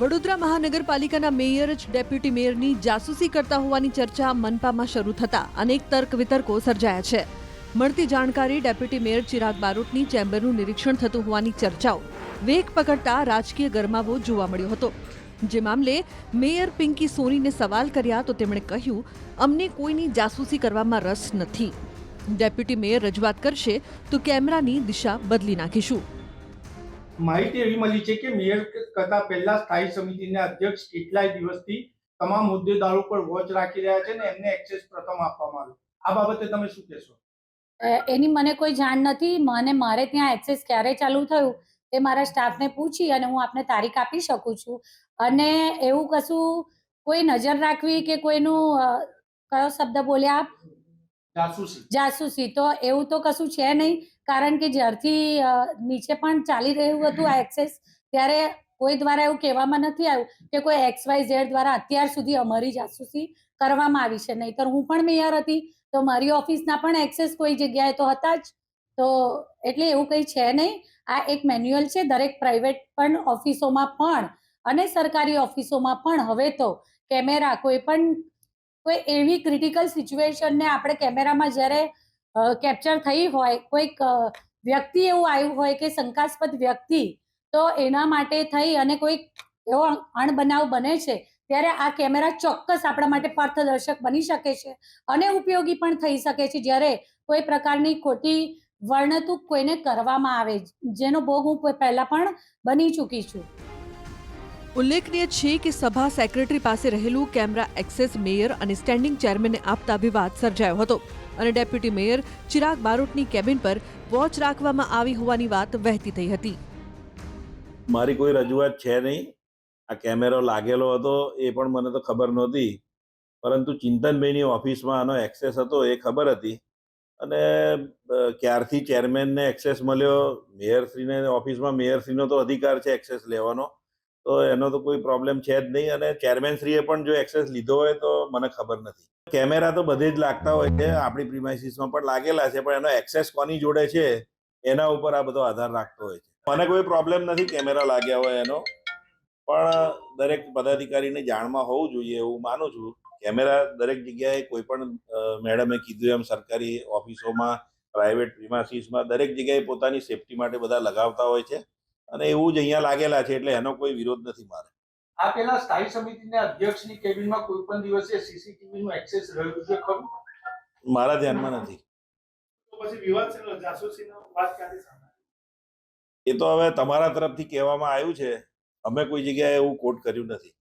વડોદરા મહાનગરપાલિકાના મેયર જ ડેપ્યુટી મેયરની જાસૂસી કરતા હોવાની ચર્ચા મનપામાં શરૂ થતા અનેક તર્ક વિતર્કો સર્જાયા છે. મળતી જાણકારી ડેપ્યુટી મેયર ચિરાગ બારોટની ચેમ્બરનું નિરીક્ષણ થતું હોવાની ચર્ચાઓ વેગ પકડતા રાજકીય ગરમાવો જોવા મળ્યો હતો. જે મામલે મેયર પિંકી સોનીને સવાલ કર્યા તો તેમણે કહ્યું, અમને કોઈની જાસૂસી કરવામાં રસ નથી. ડેપ્યુટી મેયર રજૂઆત કરશે તો કેમેરાની દિશા બદલી નાખીશું. માહિતી એવી મળી છે કે મેયર કરતા પહેલા સ્થાયી સમિતિના અધ્યક્ષ કેટલાય દિવસથી તમામ મુદ્દેદારો પર વોચ રાખી રહ્યા છે ને એમને એક્સેસ પ્રથમ આપવામાં આવ્યો. આ બાબતે તમે શું કહેશો? એની મને કોઈ જાણ નથી. મને મારે ત્યાં એક્સેસ ક્યારે ચાલુ થયું તે મારા સ્ટાફને પૂછી અને હું આપને તારીખ આપી શકું છું. અને એવું કશું કોઈ નજર રાખવી કે કોઈનું કયો શબ્દ બોલ્યા આપ? જાસૂસી. જાસૂસી. તો એવું તો કશું છે નહીં. કારણ કે જ્યારથી નીચે પણ ચાલી રહ્યું હતું આ એક્સેસ, ત્યારે કોઈ દ્વારા એવું કહેવામાં નથી આવ્યું કે કોઈ એક્સ વાય ઝેડ દ્વારા અત્યાર સુધી અમારી જાસૂસી કરવામાં આવી છે. નહીંતર હું પણ મેયર હતી, તો મારી ઓફિસના પણ એક્સેસ કોઈ જગ્યાએ તો હતા જ. તો એટલે એવું કંઈ છે નહીં. આ એક મેન્યુઅલ છે, દરેક પ્રાઇવેટ પણ ઓફિસોમાં પણ અને સરકારી ઓફિસોમાં પણ. હવે તો કેમેરા કોઈ પણ, કોઈ એવી ક્રિટિકલ સિચ્યુએશનને આપણે કેમેરામાં જ્યારે કેપ્ચર થઈ હોય, કોઈક વ્યક્તિ એવું આવ્યું હોય કે શંકાસ્પદ વ્યક્તિ, તો એના માટે થઈ અને કોઈક એવો અણબનાવ બને છે, ત્યારે આ કેમેરા ચોક્કસ આપણા માટે પાર્થદર્શક બની શકે છે અને ઉપયોગી પણ થઈ શકે છે, જ્યારે કોઈ પ્રકારની ખોટી વર્ણતુક કોઈને કરવામાં આવે, જેનો ભોગ હું પહેલા પણ બની ચૂકી છું. ઉલ્લેખનીય છે કે સભા સેક્રેટરી પાસે રહેલું કેમેરા એક્સેસ મેયર અને સ્ટેન્ડિંગ ચેરમેનને આપતા વિવાદ સર્જાયો હતો. અને ડેપ્યુટી મેયર ચિરાગ બારોટની કેબિન પર વોચ રાખવામાં આવી હોવાની વાત વહેતી થઈ હતી. મારી કોઈ રજૂઆત છે નહીં. આ કેમેરો લાગેલો હતો એ પણ મને તો ખબર નહોતી. પરંતુ ચિંતનભાઈની ઓફિસમાં આનો એક્સેસ હતો એ ખબર હતી. અને ક્યારથી ચેરમેનને એક્સેસ મળ્યો? મેયરશ્રીને, ઓફિસમાં મેયરશ્રીનો તો અધિકાર છે એક્સેસ લેવાનો. તો એનો તો કોઈ પ્રોબ્લેમ છે જ નહીં અને ચેરમેનશ્રીએ પણ જો એક્સેસ લીધો હોય તો મને ખબર નથી. કેમેરા તો બધે જ લાગતા હોય છે, આપણી પ્રિમાઇસીસમાં પણ લાગેલા છે, પણ એનો એક્સેસ કોની જોડે છે, એના ઉપર આ બધો આધાર રાખતો હોય છે. મને કોઈ પ્રોબ્લેમ નથી કેમેરા લાગ્યા હોય એનો, પણ દરેક પદાધિકારીને જાણમાં હોવું જોઈએ એવું માનું છું. કેમેરા દરેક જગ્યાએ કોઈ પણ મેડમે કીધું એમ સરકારી ઓફિસોમાં પ્રાઇવેટ પ્રિમાસીસમાં દરેક જગ્યાએ પોતાની સેફટી માટે બધા લગાવતા હોય છે. અને એવું જ અહીંયા લાગેલા છે એટલે એનો કોઈ વિરોધ નથી મારે. આ પેલા સ્થાયી સમિતિના અધ્યક્ષની કેબિનમાં કોઈ પણ દિવસે સીસીટીવી નું એક્સેસ રહ્યું છે ખરું? મારા ધ્યાનમાં નથી. પછી વિવાદ છે જાસૂસીનો વાત ક્યાંથી સામે એ તો હવે તમારા તરફથી કહેવામાં આવ્યું છે. અમે કોઈ જગ્યાએ એવું કોટ કર્યું નથી.